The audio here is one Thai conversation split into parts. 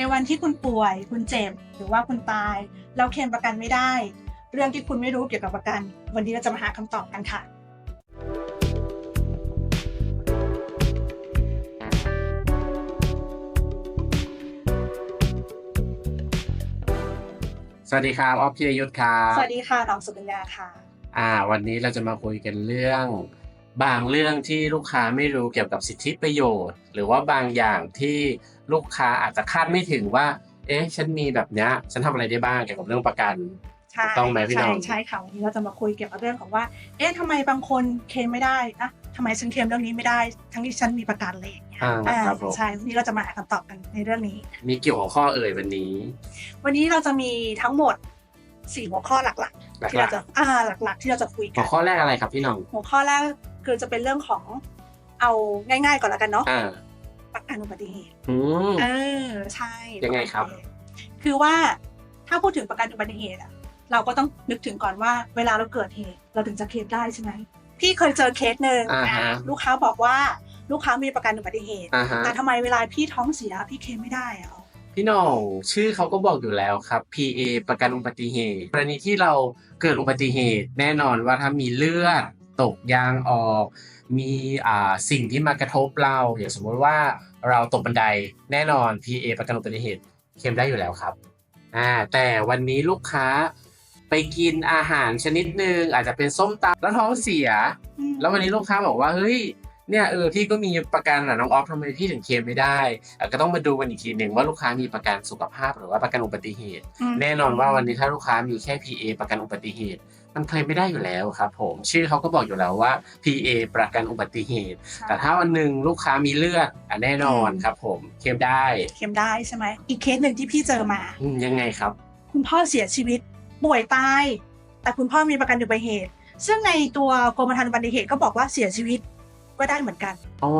ในวันที่คุณป่วย คุณเจ็บ หรือว่าคุณตาย เราเคลมประกันไม่ได้ เรื่องที่คุณไม่รู้เกี่ยวกับประกัน วันนี้เราจะมาหาคำตอบกันค่ะสวัสดีครับออฟพิรยุทธ์ครับ สวัสดีค่ะน้องสุกัญญาค่ะ อ่า วันนี้เราจะมาคุยกันเรื่อง บางเรื่องที่ลูกค้าไม่รู้เกี่ยวกับสิทธิประโยชน์ หรือว่าบางอย่างที่ลูกค้าอาจจะคาดไม่ถึงว่า เอ๊ะ ฉันมีแบบเนี้ยฉันทำอะไรได้บ้างเกี่ยวกับเรื่องประกันใช่ถูกต้องไหมพี่น้องใช่ใช่ค่ะวันนี้เราจะมาคุยเกี่ยวกับเรื่องของว่า เอ๊ะทำไมบางคนเคลมไม่ได้นะทำไมฉันเคลมเรื่องนี้ไม่ได้ ทั้งที่ฉันมีประกันอะไรอย่างเงี้ยอ่าอ่าครับผมใช่วันนี้เราจะมาหาคำตอบกันในเรื่องนี้ มีเกี่ยวหัวข้อเอ่ยวันนี้ วันนี้เราจะมีทั้งหมดสี่หัวข้อหลักหๆที่ลัเรากจะอ่าหลักๆ ที่เราจะคุยๆกัหัวนข้อแรกอะไรครับพี่น้องหัวข้อแรก คือจะเป็นเรื่องของเอาง่ายๆก่อนแล้วกันเนาะอ่าประกันอุบัติเหตุอืม เออใช่ยังไงครับ คือว่าถ้าพูดถึงประกันอุบัติเหตุอะเราก็ต้องนึกถึงก่อนว่า เวลาเราเกิดเหตุ เราถึงจะเคลมได้ใช่ไหมพี่เคยเจอเคสหนึ่งอ่าฮะอะลูกค้าบอกว่าลูกค้ามีประกันอุบัติเหตุ อ่าฮะแต่ทำไมเวลาพี่ท้องเสียพี่เคลมไม่ได้อะพี่น้องชื่อเขาก็บอกอยู่แล้วครับ PA ประกันอุบัติเหตุกรณีที่เราเกิดอุบัติเหตุ แน่นอนว่าถ้ามีเลือด ตกยางออก มีอ่าสิ่งที่มากระทบเรา อย่างสมมติว่าเราตกบันไดแน่นอน PA ประกันอุบัติเหตุเคลมได้อยู่แล้วครับอ่าแต่วันนี้ลูกค้าไปกินอาหารชนิดหนึ่งอาจจะเป็นส้มตำแล้วท้องเสียอืมแล้ววันนี้ลูกค้าบอกว่าเฮ้ยเนี่ยเออพี่ก็มีประกันอะน้องออฟทำไมพี่ถึงเคลมไม่ได้อะก็ต้องมาดูกันอีกทีหนึ่งว่าลูกค้ามีประกันสุขภาพหรือว่าประกันอุบัติเหตุมแน่นอนว่าวันนี้ถ้าลูกค้ามีแค่ PA ประกันอุบัติเหตุ มันเคลมไม่ได้อยู่แล้วครับผมชื่อเขาก็บอกอยู่แล้วว่า PA ประกันอุบัติเหตุ แต่ถ้าวันหนึ่งลูกค้ามีเลือดอะแน่นอนครับผมเคลมได้เคลมได้ใช่ไหมอีกเคสหนึ่งที่พี่เจอมาอืมยังไงครับ คุณพ่อเสียชีวิตป่วยตาย แต่คุณพ่อมีประกันอุบัติเหตุ ซึ่งในตัวกรมธรรม์อุบัติเหตุก็บอกว่าเสียชีวิตก็ได้เหมือนกัน อ๋อ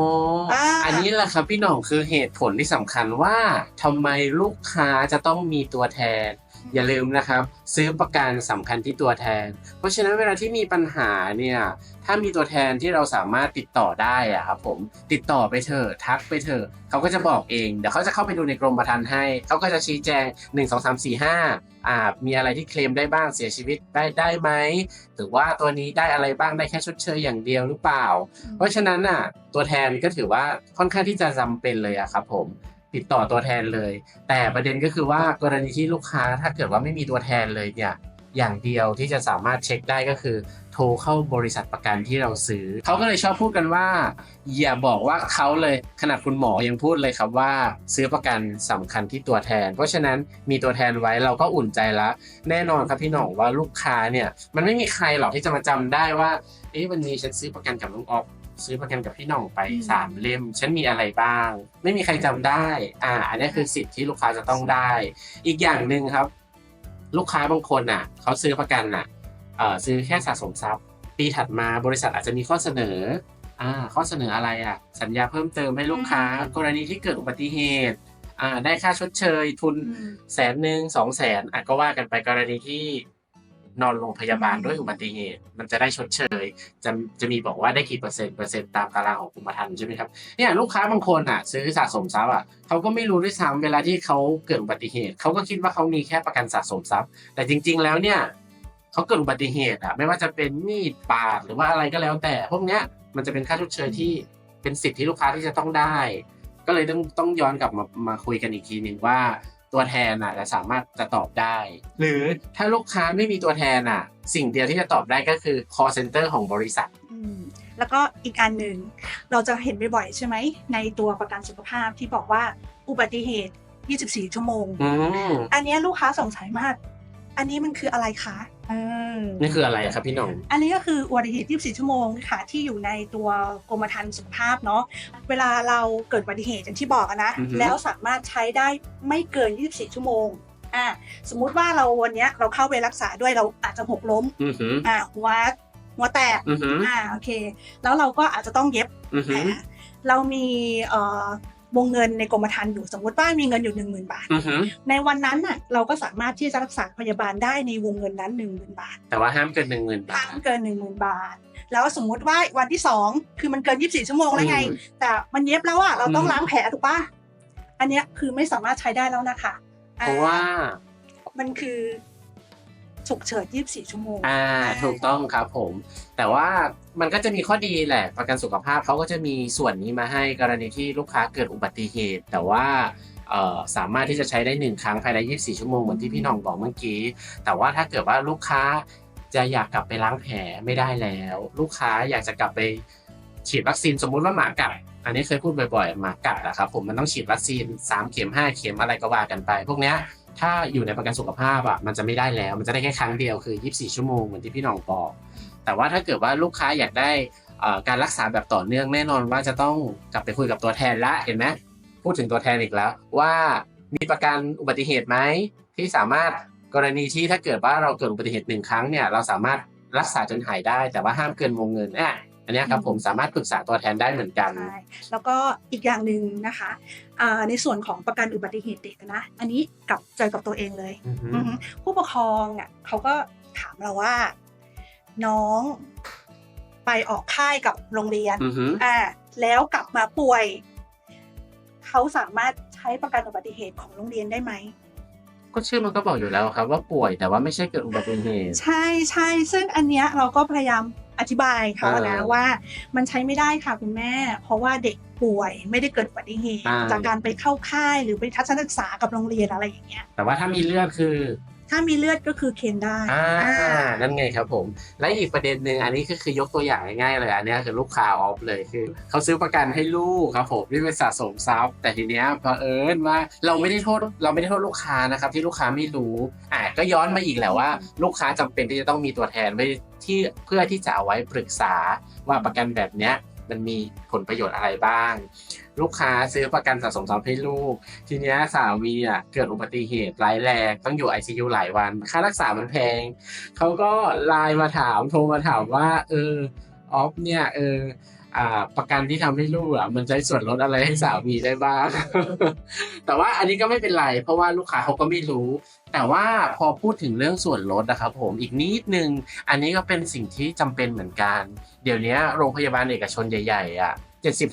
อา อันนี้แหละครับพี่หน่องคือเหตุผลที่สำคัญว่าทำไมลูกค้าจะต้องมีตัวแทน อย่าลืมนะครับ ซื้อประกันสำคัญที่ตัวแทน เพราะฉะนั้นเวลาที่มีปัญหาเนี่ย ถ้ามีตัวแทนที่เราสามารถติดต่อได้อะครับผมติดต่อไปเถอะทักไปเถอะเขาก็จะบอกเองเดี๋ยวเขาจะเข้าไปดูในกรมธรรม์ให้ เขาก็จะชี้แจง 1 2 3 4 5อ่ามีอะไรที่เคลมได้บ้างเสียชีวิตได้ได้ไหมหรือว่าตัวนี้ได้อะไรบ้างได้แค่ชดเชยอย่างเดียวหรือเปล่า เพราะฉะนั้นน่ะตัวแทนก็ถือว่าค่อนข้างที่จะจำเป็นเลยอะครับผมติดต่อตัวแทนเลย แต่ประเด็นก็คือว่ากรณีที่ลูกค้าถ้าเกิดว่าไม่มีตัวแทนเลยเนี่ย อย่างเดียวที่จะสามารถเช็คได้ก็คือ โทรเข้าบริษัทประกันที่เราซื้อ เขาก็เลยชอบพูดกันว่า อย่าบอกว่าเขาเลยขนาดคุณหมอยังพูดเลยครับว่า ซื้อประกันสำคัญที่ตัวแทน เพราะฉะนั้นมีตัวแทนไว้เราก็อุ่นใจละแน่นอนครับพี่หน่องว่าลูกค้าเนี่ยมันไม่มีใครหรอกที่จะมาจำได้ว่าเอ๊ะวันนี้ฉันซื้อประกันกับน้องออฟซื้อประกันกับพี่น่องไปอืมสามเล่ม ฉันมีอะไรบ้าง ไม่มีใครจำได้ อ่า อันนี้คือสิทธิ์ที่ลูกค้าจะต้องได้ อีกอย่างหนึ่งครับ ลูกค้าบางคนอะเขาซื้อประกันอะเอ่อซื้อแค่สะสมทรัพย์ ปีถัดมาบริษัทอาจจะมีข้อเสนออ่าข้อเสนออะไรอะ สัญญาเพิ่มเติมให้ลูกค้า กรณีที่เกิดอุบัติเหตุอ่าได้ค่าชดเชยทุนอืมแสนหนึ่งสองแสนอะก็ว่ากันไปกรณีที่ นอนโรงพยาบาลด้วยอุบัติเหตุ มันจะได้ชดเชย จะจะมีบอกว่าได้กี่เปอร์เซ็นต์เปอร์เซ็นต์ตามตารางของกรมธรรม์ใช่ไหมครับเนี่ยลูกค้าบางคนอะ ซื้อสะสมทรัพย์อะเขาก็ไม่รู้ด้วยซ้ำเวลาที่เขาเกิดอุบัติเหตุเขาก็คิดว่าเขามีแค่ประกันสะสมทรัพย์ แต่จริง ๆ แล้วเนี่ยเขาเกิดอุบัติเหตุอะไม่ว่าจะเป็นมีดปาดหรือว่าอะไรก็แล้ว แต่พวกเนี้ยมันจะเป็นค่าชดเชยที่เป็นสิทธิ์ที่ลูกค้าที่จะต้องได้ ก็เลยต้องต้องย้อนกลับมามาคุยกันอีกทีหนึ่งว่า ตัวแทนอะจะสามารถจะตอบได้ หรือถ้าลูกค้าไม่มีตัวแทนอะ สิ่งเดียวที่จะตอบได้ก็คือ call center ของบริษัทอืมแล้วก็อีกอันหนึ่งเราจะเห็นบ่อยๆใช่ไหม ในตัวประกันสุขภาพที่บอกว่าอุบัติเหตุ 24 ชั่วโมงอืมอันเนี้ยลูกค้าสงสัยมาก อันนี้มันคืออะไรคะเออนี่คืออะไรอะครับพี่หน้อง อันนี้ก็คืออุบัติเหตุ 24 ชั่วโมงค่ะที่อยู่ในตัวกรมธรรม์สุขภาพเนาะเวลาเราเกิดอุบัติเหตุอย่างที่บอกอะนะอือฮึ แล้วสามารถใช้ได้ไม่เกิน 24 ชั่วโมงอ่าสมมุติว่าเราวันเนี้ยเราเข้าไปรักษาด้วยเราอาจจะหกล้มอือหืออ่าหัวหัวแตกอือหืออ่าโอเค แล้วเราก็อาจจะต้องเย็บ อือแผหืลอเรามีเอ่อ วงเงินในกรมธรรม์อยู่สมมติว่ามีเงินอยู่1 0,000บาท อือหือในวันนั้นน่ะเราก็สามารถที่จะรักษาพยาบาลได้ในวงเงินนั้น1 0,000บาทแต่ว่าห้ามเกินหนึ่งหมื่นบาห้าท มเกิน1 0,000บาท แล้วสมมุติว่าวันที่2คือมันเกิน24ชั่วโมงแล้วไง อืมแต่มันเย็บแล้วอะเราต้องอืม ล้างแผลถูกปะอันเนี้ยคือไม่สามารถใช้ได้แล้วนะคะเพราะว่า มันคือ ฉุกเฉิน 24 ชั่วโมง อ่า ถูกต้องครับผม แต่ว่ามันก็จะมีข้อดีแหละ ประกันสุขภาพเขาก็จะมีส่วนนี้มาให้กรณีที่ลูกค้าเกิดอุบัติเหตุ แต่ว่าเอ่อสามารถที่จะใช้ได้หนึ่งครั้งภายใน 24 ชั่วโมงเหมือนที่พี่หน้องบอกเมื่อกี้ แต่ว่าถ้าเกิดว่าลูกค้าจะอยากกลับไปล้างแผลไม่ได้แล้ว ลูกค้าอยากจะกลับไปฉีดวัคซีนสมมุติว่าหมากัดอันนี้เคยพูดบ่อยๆหมากัดอะครับผมมันต้องฉีดวัคซีน 3 เข็ม 5 เข็มอะไรก็ว่ากันไป พวกเนี้ย ถ้าอยู่ในประกันสุขภาพอะมันจะไม่ได้แล้ว มันจะได้แค่ครั้งเดียวคือ 24 ชั่วโมงเหมือนที่พี่น้องบอก แต่ว่าถ้าเกิดว่าลูกค้าอยากได้การรักษาแบบต่อเนื่องแน่นอนว่าจะต้องกลับไปคุยกับตัวแทนละเห็นไหมพูดถึงตัวแทนอีกแล้ว ว่ามีประกันอุบัติเหตุไหมที่สามารถกรณีที่ถ้าเกิดว่าเราเกิดอุบัติเหตุหนึ่งครั้งเนี่ยเราสามารถรักษาจนหายได้ แต่ว่าห้ามเกินวงเงินอะ อันเนี้ยครับผมสามารถปรึกษาตัวแทนได้เหมือนกันใช่แล้วก็อีกอย่างหนึ่งนะคะอ่าในส่วนของประกันอุบัติเหตุเด็กนะอันนี้กลับเจอกับตัวเองเลยอือฮึอือฮึผู้ปกครองอะเขาก็ถามเราว่า น้องไปออกค่ายกับโรงเรียนอือฮึอ่าแล้วกลับมาป่วย เขาสามารถใช้ประกันอุบัติเหตุของโรงเรียนได้ไหมก็ชื่อมันก็บอกอยู่แล้วครับว่าป่วยแต่ว่าไม่ใช่เกิดอุบัติเหตุ ใช่ใช่ซึ่งอันเนี้ยเราก็พยายาม อธิบายเขานะอ่าว่ามันใช้ไม่ได้ค่ะคุณแม่ เพราะว่าเด็กป่วยไม่ได้เกิดอุบัติเหตุอ่าจากการไปเข้าค่ายหรือไปทัศนศึกษากับโรงเรียนอะไรอย่างเงี้ยแต่ว่าถ้ามีเลือดคือ ถ้ามีเลือดก็คือเคนได้อ่านั่นไงครับผม และอีกประเด็นหนึ่งอันนี้ก็คือยกตัวอย่างง่ายๆเลยอันนี้คือลูกค้าออฟเลยคือเขาซื้อประกันให้ลูกครับผมที่เป็นสะสมทรัพย์แต่ทีเนี้ยเผอิญว่าเราไม่ได้โทษเราไม่ได้โทษลูกค้านะครับที่ลูกค้าไม่รู้อ่าก็ย้อนมาอีกแหละว่า ลูกค้าจำเป็นที่จะต้องมีตัวแทนไว้ที่เพื่อที่จะเอาไว้ปรึกษาว่าประกันแบบเนี้ย มันมีผลประโยชน์อะไรบ้าง ลูกค้าซื้อประกันสะสมทรัพย์ให้ลูก ทีเนี้ยสามีอะเกิดอุบัติเหตุร้ายแรงต้องอยู่ ICU หลายวัน ค่ารักษามันแพงเขาก็ไลน์มาถามโทรมาถามว่า เออออฟเนี่ยเออ ประกันที่ทำให้ลูกอะมันใช้ส่วนลดอะไรให้สามีได้บ้าง แต่ว่าอันนี้ก็ไม่เป็นไร เพราะว่าลูกค้าเขาก็ไม่รู้ แต่ว่าพอพูดถึงเรื่องส่วนลดนะครับผมอีกนิดนึง อันนี้ก็เป็นสิ่งที่จำเป็นเหมือนกัน เดี๋ยวนี้โรงพยาบาลเอกชนใหญ่ๆอะ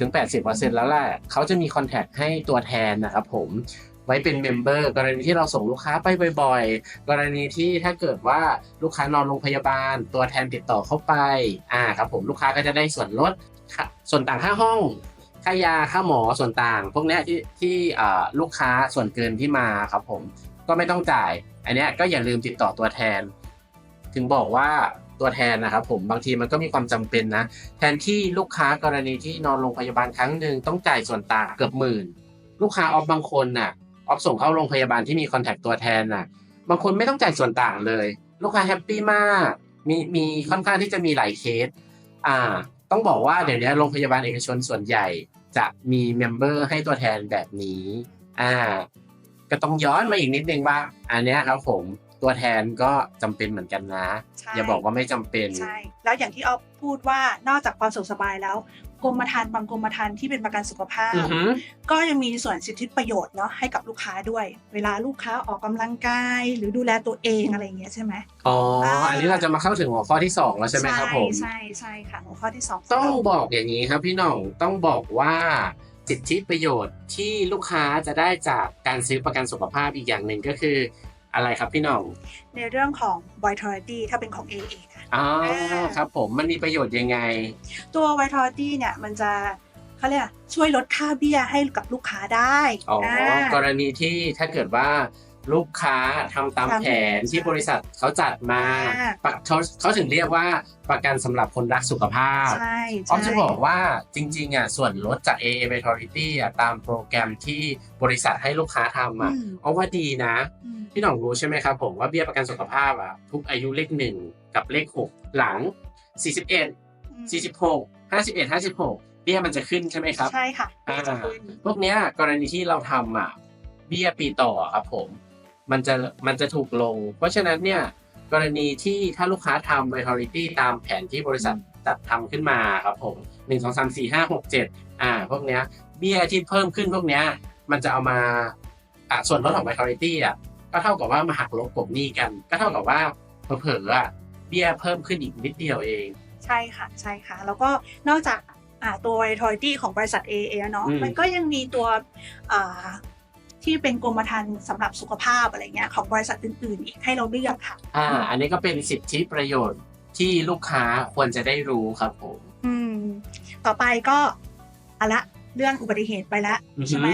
70-80%แล้วแหละเขาจะมีคอนแทคให้ตัวแทนนะครับผมไว้เป็นเมมเบอร์กรณีที่เราส่งลูกค้าไปบ่อยๆ กรณีที่ถ้าเกิดว่าลูกค้านอนโรงพยาบาล ตัวแทนติดต่อเข้าไปอ่าครับผมลูกค้าก็จะได้ส่วนลด ส่วนต่างค่าห้องค่ายาค่าหมอส่วนต่าง พวกนี้ที่ที่ลูกค้าส่วนเกินที่มาครับผมก็ไม่ต้องจ่าย อันนี้ก็อย่าลืมติดต่อตัวแทน ถึงบอกว่าตัวแทนนะครับผมบางทีมันก็มีความจำเป็นนะ แทนที่ลูกค้ากรณีที่นอนโรงพยาบาลครั้งหนึ่งต้องจ่ายส่วนต่างเกือบหมื่น ลูกค้าออฟบางคนน่ะออฟส่งเข้าโรงพยาบาลที่มีคอนแทคตัวแทนน่ะ บางคนไม่ต้องจ่ายส่วนต่างเลย ลูกค้าแฮปปี้มากมีมีค่อนข้างที่จะมีหลายเคส อ่า ต้องบอกว่าเดี๋ยวนี้โรงพยาบาลเอกชนส่วนใหญ่จะมีเมมเบอร์ให้ตัวแทนแบบนี้ อ่า ก็ต้องย้อนมาอีกนิดนึงว่า อันเนี้ยครับผมตัวแทนก็จำเป็นเหมือนกันนะ อย่าบอกว่าไม่จำเป็น ใช่ แล้วอย่างที่ออฟพูดว่านอกจากความสุขสบายแล้ว กรมธรรม์บางกรมธรรม์ที่เป็นประกันสุขภาพอือหือก็ยังมีส่วนสิทธิประโยชน์เนาะให้กับลูกค้าด้วย เวลาลูกค้าออกกำลังกาย หรือดูแลตัวเองอะไรอย่างเงี้ยใช่ไหมอ๋ออ่าอันนี้เราจะมาเข้าถึงหัวข้อที่สองแล้วใช่ไหมครับผมใช่ใช่ค่ะหัวข้อที่สองต้องบอกอย่างนี้ครับพี่หน่องต้องบอกว่าสิทธิประโยชน์ที่ลูกค้าจะได้จากการซื้อประกันสุขภาพอีกอย่างหนึ่งก็คืออะไรครับพี่หน่อง ในเรื่องของ Vitality ถ้าเป็นของ AA นะ อ๋ออ่าครับผมมันมีประโยชน์ยังไง ตัว Vitality เนี่ยมันจะเขาเรียกอะไรช่วยลดค่าเบี้ยให้กับลูกค้าได้อ๋ออ่ากรณีที่ถ้าเกิดว่า ลูกค้าทำตามตามแผแผนนที่บริษัทเขาจัดมาอ่าปะเขาเขาถึงเรียกว่าประกันสำหรับคนรักสุขภาพ ใช่ออฟใช่ จะบอกว่าจริงๆอะส่วนลดจาก AA Vitality อะตามโปรแกรมที่บริษัทให้ลูกค้าทำอะอืมเอาว่าดีนะ อืม พี่หน่องรู้ใช่ไหมครับผมว่าเบี้ยประกันสุขภาพอะทุกอายุเลขหนึ่งกับเลขหกหลัง 41 46 51 56 เบี้ยมันจะขึ้นใช่ไหมครับ ใช่ค่ะอ่า จะขึ้นพวกเนี้ยกรณีที่เราทำอะเบี้ยปีต่อครับผม มันจะมันจะถูกลง เพราะฉะนั้นเนี่ยกรณีที่ถ้าลูกค้าทำ Vitality ตามแผนที่บริษัทจัดทำขึ้นมาครับผมหนึ่งสองสามสี่ห้าหกเจ็ดอ่าพวกเนี้ยเบี้ยที่เพิ่มขึ้นพวกเนี้ยมันจะเอามาอ่าส่วนลดของ Vitality อะก็เท่ากับว่ามาหักลบกลบหนี้กัน ก็เท่ากับว่าเผลอๆอะเบี้ยเพิ่มขึ้นอีกนิดเดียวเอง ใช่ค่ะใช่ค่ะ แล้วก็นอกจากอ่าตัว Vitality ของบริษัท AA เนาะอืมมันก็ยังมีตัวอ่า ที่เป็นกรมธรรม์สำหรับสุขภาพอะไรเงี้ยของบริษัทอื่นๆอีกให้เราเลือกค่ะ อ่า อันนี้ก็เป็นสิทธิประโยชน์ที่ลูกค้าควรจะได้รู้ครับผม อืม ต่อไปก็อะละเรื่องอุบัติเหตุไปแล้วอือฮึ ใช่ไหม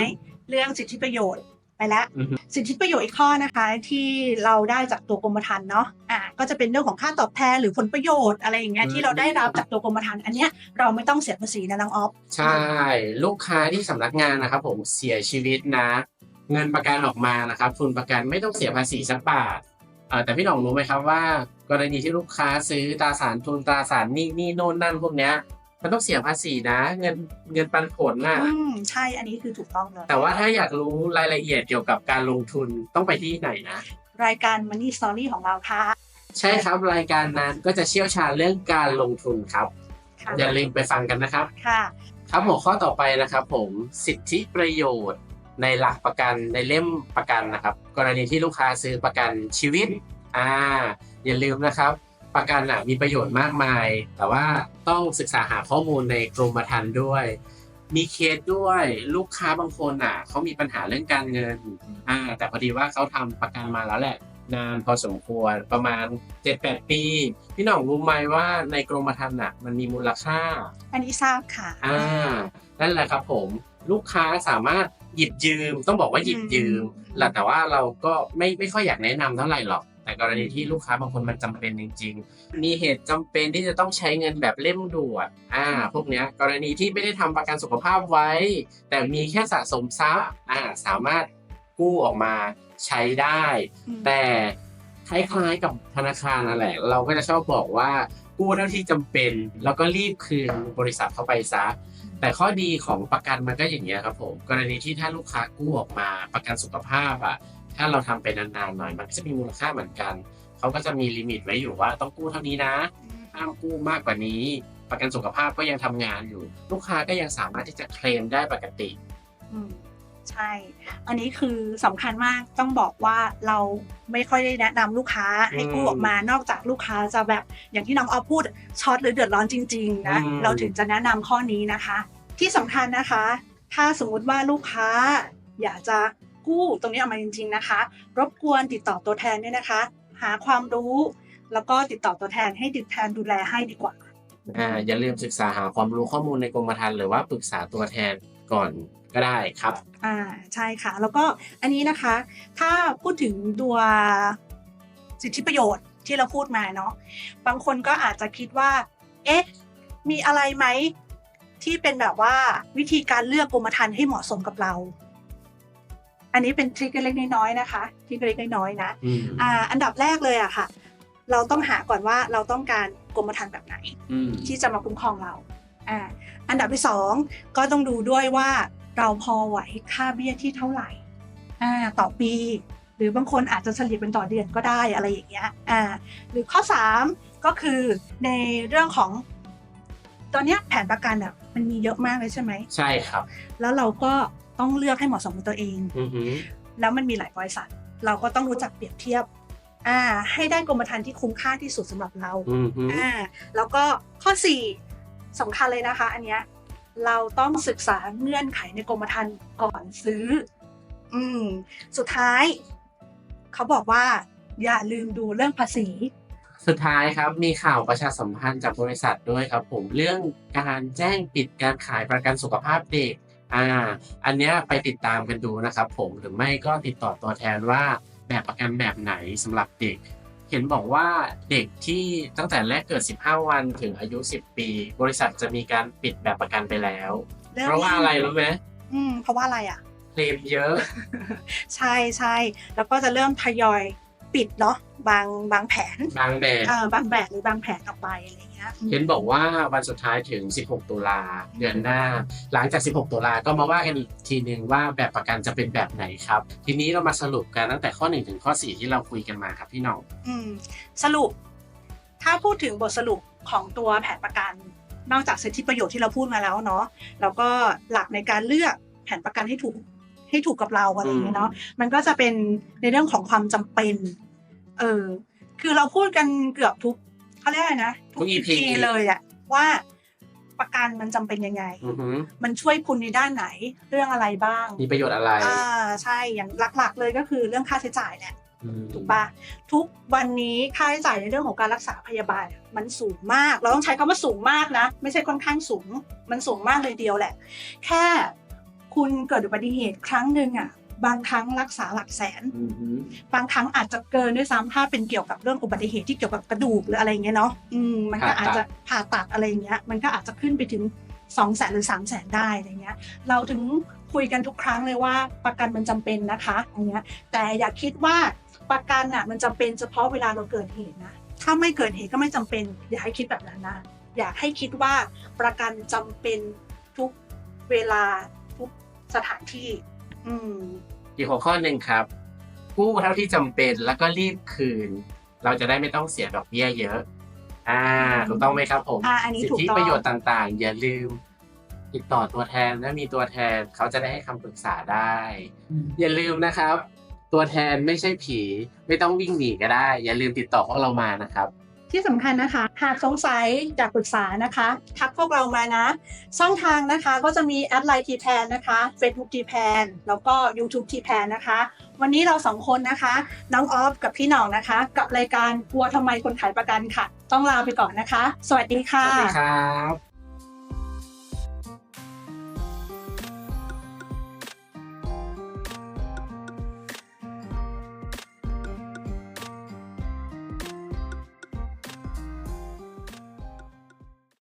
เรื่องสิทธิประโยชน์ไปแล้วอือฮึ สิทธิประโยชน์อีกข้อนะคะที่เราได้จากตัวกรมธรรม์เนาะอ่าก็จะเป็นเรื่องของค่าตอบแทนหรือผลประโยชน์อะไรอย่างเงี้ยที่เราได้รับจากตัวกรมธรรม์อันเนี้ยเราไม่ต้องเสียภาษีนะน้องออฟ ใช่ ลูกค้าที่สำนักงานนะครับผมเสียชีวิตนะ เงินประกันออกมานะครับทุนประกันไม่ต้องเสียภาษีสักบาทเอ่อแต่พี่หน่องรู้ไหมครับว่า กรณีที่ลูกค้าซื้อตราสารทุนตราสารหนี่นี่โน่นนั่นพวกเนี้ยมันต้องเสียภาษีนะ เงินเงินปันผลน่ะอืมใช่อันนี้คือถูกต้องเลยแต่ว่าถ้าอยากรู้รายละเอียดเกี่ยวกับการลงทุนต้องไปที่ไหนนะ รายการ Money Story ของเราค่ะ ใช่ครับรายการนั้นก็จะเชี่ยวชาญเรื่องการลงทุนครับค่ะอย่าลืมไปฟังกันนะครับ ค่ะ ครับหัวข้อต่อไปนะครับผมสิทธิประโยชน์ ในหลักประกันในเล่มประกันนะครับ กรณีที่ลูกค้าซื้อประกันชีวิตอ่าอย่าลืมนะครับ ประกันอะมีประโยชน์มากมาย แต่ว่าต้องศึกษาหาข้อมูลในกรมธรรม์ด้วย มีเคสด้วยลูกค้าบางคนอะเขามีปัญหาเรื่องการเงินอ่าแต่พอดีว่าเขาทำประกันมาแล้วแหละนานพอสมควรประมาณ 7-8 ปี พี่หน่องรู้ไหมว่าในกรมธรรม์น่ะมันมีมูลค่า อันนี้ทราบค่ะอ่านั่นแหละครับผมลูกค้าสามารถ หยิบยืมต้องบอกว่าหยิบยืมอืมแหละแต่ว่าเราก็ไม่ไม่ค่อยอยากแนะนำเท่าไหร่หรอก แต่กรณีที่ลูกค้าบางคนมันจำเป็นจริง ๆ มีเหตุจำเป็นที่จะต้องใช้เงินแบบเล่มด่วนอ่า พวกเนี้ยกรณีที่ไม่ได้ทำประกันสุขภาพไว้ แต่มีแค่สะสมทรัพย์อ่าสามารถกู้ออกมาใช้ได้ อืม แต่คล้ายๆกับธนาคารนั่นแหละ เราก็จะชอบบอกว่ากู้เท่าที่จำเป็น แล้วก็รีบคืนบริษัทเข้าไปซะ แต่ข้อดีของประกันมันก็อย่างเงี้ยครับผมกรณีที่ถ้าลูกค้ากู้ออกมาประกันสุขภาพอะถ้าเราทำไปนานๆหน่อยมันก็จะมีมูลค่าเหมือนกันเขาก็จะมีลิมิตไว้อยู่ว่าต้องกู้เท่านี้นะห้ามกู้มากกว่านี้ ประกันสุขภาพก็ยังทำงานอยู่ ลูกค้าก็ยังสามารถที่จะเคลมได้ปกติอืม ใช่ อันนี้คือสำคัญมากต้องบอกว่าเราไม่ค่อยได้แนะนำลูกค้าให้กู้อืมออกมานอกจากลูกค้าจะแบบอย่างที่น้องออฟพูดช็อตหรือเดือดร้อนจริงๆนะอืม เราถึงจะแนะนำข้อนี้นะคะ ที่สำคัญนะคะ ถ้าสมมุติว่าลูกค้าอยากจะกู้ตรงนี้ออกมาจริง ๆนะคะ รบกวนติดต่อตัวแทนด้วยนะคะ หาความรู้ แล้วก็ติดต่อตัวแทนให้ติดแทนดูแลให้ดีกว่า อ่าอย่าลืมศึกษาหาความรู้ข้อมูลในกรมธรรม์หรือว่าปรึกษาตัวแทนก่อน ก็ได้ครับ อ่าใช่ค่ะ แล้วก็อันนี้นะคะ ถ้าพูดถึงตัวสิทธิประโยชน์ที่เราพูดมาเนาะบางคนก็อาจจะคิดว่า เอ๊ะ มีอะไรไหมที่เป็นแบบว่าวิธีการเลือกกรมธรรม์ให้เหมาะสมกับเรา อันนี้เป็นทริคเล็กๆน้อยๆนะคะทริคเล็กๆน้อยๆนะอืมอ่าอันดับแรกเลยอะค่ะ เราต้องหาก่อนว่าเราต้องการกรมธรรม์แบบไหนอืมที่จะมาคุ้มครองเราอ่าอันดับที่สองก็ต้องดูด้วยว่า เราพอไหวค่าเบี้ยที่เท่าไหร่อ่าต่อปี หรือบางคนอาจจะเฉลี่ยเป็นต่อเดือนก็ได้อะไรอย่างเงี้ยอ่าหรือข้อสามก็คือในเรื่องของตอนเนี้ยแผนประกันอะมันมีเยอะมากเลยใช่ไหมใช่ครับ แล้วเราก็ต้องเลือกให้เหมาะสมกับตัวเองอือหือแล้วมันมีหลายบริษัท เราก็ต้องรู้จักเปรียบเทียบอ่าให้ได้กรมธรรม์ที่คุ้มค่าที่สุดสำหรับเราอือหืออ่าแล้วก็ข้อ 4สำคัญเลยนะคะ อันเนี้ย เราต้องศึกษาเงื่อนไขในกรมธรรม์ก่อนซื้อ อืม สุดท้าย เขาบอกว่า อย่าลืมดูเรื่องภาษี สุดท้ายครับมีข่าวประชาสัมพันธ์จากบริษัทด้วยครับ ผมเรื่องการแจ้งปิดการขายประกันสุขภาพเด็กอ่า อันเนี้ยไปติดตามกันดูนะครับ ผมหรือไม่ก็ติดต่อตัวแทนว่าแบบประกันแบบไหนสำหรับเด็ก เห็นบอกว่าเด็กที่ตั้งแต่แรกเกิด 15 วันถึงอายุ 10 ปี บริษัทจะมีการปิดแบบประกันไปแล้ว เพราะว่าอะไรรู้ไหมอืมเพราะว่าอะไรอะเคลมเยอะ ใช่ใช่แล้วก็จะเริ่มทยอยปิดเนาะบางบางแผน บางแบบเอ่อบางแบบหรือบางแผนออกไปอะไรเงี้ย เห็นบอกว่าวันสุดท้ายถึง 16 ตุลาเดือนหน้า หลังจาก 16 ตุลาก็มาว่ากันอีกทีหนึ่งว่าแบบประกันจะเป็นแบบไหนครับ ทีนี้เรามาสรุปกันตั้งแต่ข้อ 1 ถึงข้อ 4 ที่เราคุยกันมาครับพี่หน้องอืมสรุป ถ้าพูดถึงบทสรุปของตัวแผนประกัน นอกจากสิทธิประโยชน์ที่เราพูดมาแล้วเนาะแล้วก็หลักในการเลือกแผนประกันให้ถูกให้ถูกกับเราอะไรอย่างเงี้ยเนาะมันก็จะเป็นในเรื่องของความจำเป็น เออคือเราพูดกันเกือบทุก เขาเรียกอะไรนะทุก EP เลยอะว่าประกันมันจำเป็นยังไง อือหือมันช่วยคุณในด้านไหนเรื่องอะไรบ้างมีประโยชน์อะไรอ่าใช่อย่างหลักๆ เลยก็คือเรื่องค่าใช้จ่ายแหละอืมถูกปะทุกวันนี้ค่าใช้จ่ายในเรื่องของการรักษาพยาบาลมันสูงมาก เราต้องใช้คำว่าสูงมากนะ ไม่ใช่ค่อนข้างสูง มันสูงมากเลยเดียวแหละ แค่คุณเกิดอุบัติเหตุครั้งหนึ่งอะ บางครั้งรักษาหลักแสนอือหือบางครั้งอาจจะเกินด้วยซ้ำถ้าเป็นเกี่ยวกับเรื่องอุบัติเหตุที่เกี่ยวกับกระดูกหรืออะไรเงี้ยเนาะอืมมันก็อาจจะผ่าตัดอะไรเงี้ย มันก็อาจจะขึ้นไปถึงสองแสนหรือสามแสนได้อะไรเงี้ย เราถึงคุยกันทุกครั้งเลยว่าประกันมันจำเป็นนะคะอย่างเงี้ย แต่อย่าคิดว่าประกันอะมันจำเป็นเฉพาะเวลาเราเกิดเหตุนะ ถ้าไม่เกิดเหตุก็ไม่จำเป็น อย่าให้คิดแบบนั้นนะ อยากให้คิดว่าประกันจำเป็นทุกเวลาทุกสถานที่ อืมอีกหัวข้อหนึ่งครับกู้เท่าที่จำเป็นแล้วก็รีบคืน เราจะได้ไม่ต้องเสียดอกเบี้ยเยอะ อ่าถูกต้องไหมครับผม อ่าอันนี้สิทถูกธิต้องประโยชน์ต่างๆ อย่าลืม ติดต่อตัวแทนถ้ามีตัวแทนเขาจะได้ให้คำปรึกษาได้ อย่าลืมนะครับ ตัวแทนไม่ใช่ผี ไม่ต้องวิ่งหนีก็ได้ อย่าลืมติดต่อพวกเรามานะครับ ที่สำคัญนะคะ หากสงสัยอยากปรึกษานะคะ ทักพวกเรามานะ ช่องทางนะคะก็จะมีแอดไลน์ทีแพนนะคะ Facebook ทีแพนแล้วก็ YouTube ทีแพนนะคะ วันนี้เราสองคนนะคะ น้องออฟกับพี่หน่องนะคะ กับรายการกลัวทำไมคนขายประกันค่ะ ต้องลาไปก่อนนะคะ สวัสดีค่ะวัสดีครับ